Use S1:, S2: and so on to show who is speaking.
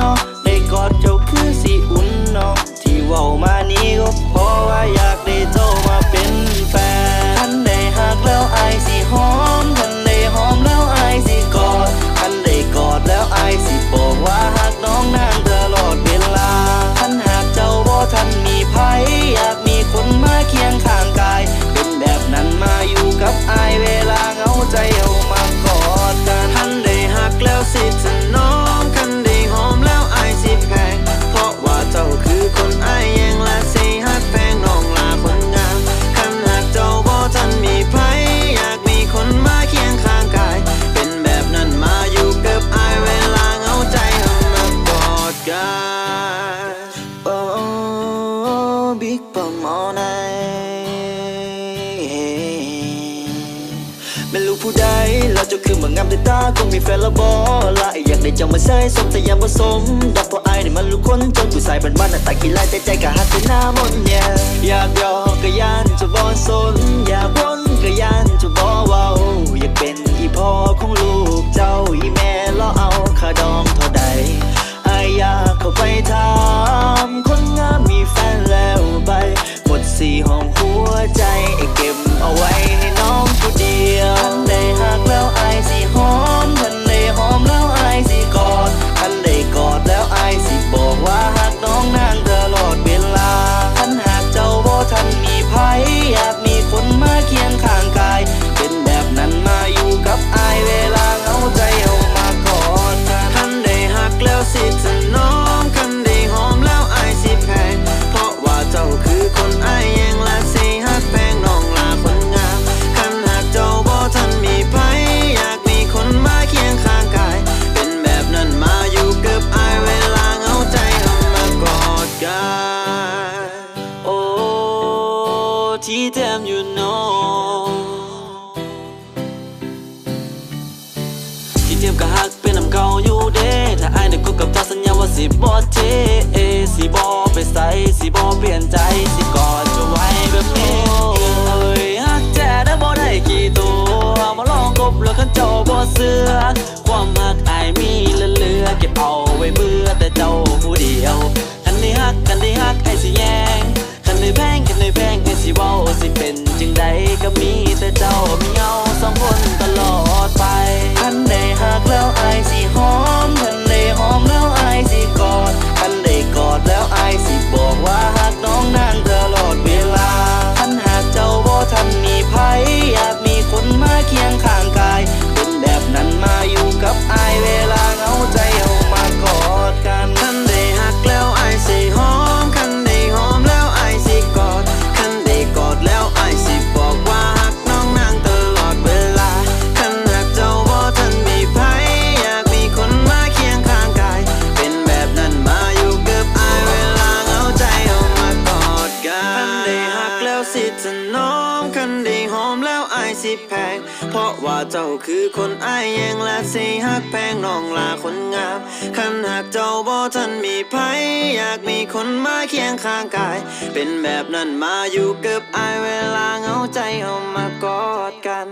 S1: นเได้กอดเจ้าคือสิอุ่นเนอะที่เว้ามานี้ ไม่รู้ผู้ใดแล้วเจ้าคือเมืองามด้วตาคงมีแฟนละบอละอยากได้เจ้ามาใส่สมแต่ยามผสมดอกพอไอ้นี่มันรู้คนจนผู้ชายบ้านบ้านหน้ต่กี่ไล่แต่ใจกะฮักแต่หน้ามนเนี่ยอยากยอกระยานจะบอสนอยากวนกระยานจะบอเว้าอยากเป็นอีพ่อของลูกเจ้าอีแม่ล้อเอาคาดองเท่าใดไออยากเข้าไปถามคนงามมีแฟน ที่เดิมอยู่โนที่เดิมก็ฮักเป็นน้ำเก่าอยู่เด้ถ้าไอ้ได้คุยกับเธอสัญญาว่าสิบ่เทสิบ่ไปใส่สิบ่เปลี่ยนใจสิกอดจะไว้แบบนี้เฮักแจ้ได้บ่ได้กี่ตัวมาลองกบแล้วกันเจ้าบ่เสือ สิแพง เพราะว่าเจ้าคือคนอายแยงและสิหักแพงน้องลาคนงามขันหากเจ้าบ่ท่านมีภัยอยากมีคนมาเคียงข้างกาย เป็นแบบนั้นมาอยู่เกือบอายเวลาเหงาใจเอามากอดกัน